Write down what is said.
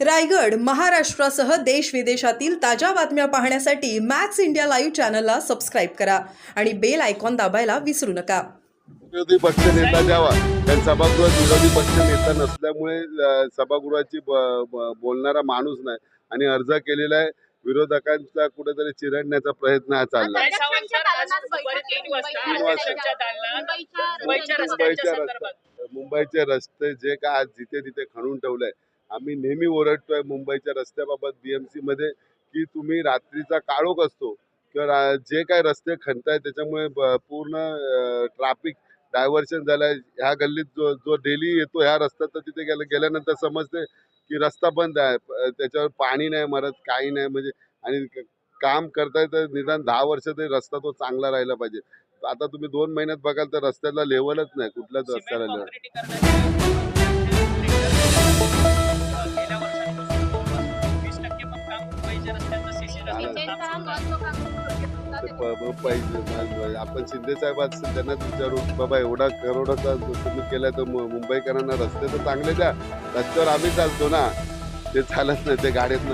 रायगड महाराष्ट्रासह देश विदेशातील ताज्या बातम्या पाहण्यासाठी मॅक्स इंडिया लाईव्ह चॅनलला सबस्क्राईब करा आणि बेल आयकॉन दाबायला विसरू नका. विरोधी पक्ष नेता द्यावा. कारण सभागृहात विरोधी पक्ष नेता नसल्यामुळे सभागृहाची बोलणारा माणूस नाही. आणि अर्ज केलेला आहे. विरोधकांचा कुठेतरी चिरडण्याचा प्रयत्न हा चालला. मुंबईचे रस्ते जे काय आज जिथे तिथे खणून ठेवलंय आम्ही नेहमी ओरडतोय मुंबईच्या रस्त्याबाबत बीएमसी मध्ये की तुम्ही रात्रीचा काळोख असतो किंवा जे काय रस्ते खणताय त्याच्यामुळे ब- पूर्ण ट्रॅफिक डायव्हर्शन झालंय. ह्या गल्लीत जो जो डेली येतो ह्या रस्त्यात तर तिथे गेल्या गेल्यानंतर समजते की रस्ता बंद आहे. त्याच्यावर पाणी नाही मरत काही नाही. म्हणजे आणि काम करताय तर निदान दहा वर्ष तरी रस्ता तो चांगला राहिला पाहिजे. आता तुम्ही दोन महिन्यात बघाल तर रस्त्याला लेवलच नाही कुठल्याच रस्त्याला लेवल पाहिजे. आपण शिंदे साहेब आज त्यांनाच विचारू बाबा एवढा करोडाचा तुम्ही केलाय तर मुंबईकरांना रस्ते तर चांगले द्या. रस्त्यावर आम्ही चालतो ना. ते चालत नाही ते गाडीत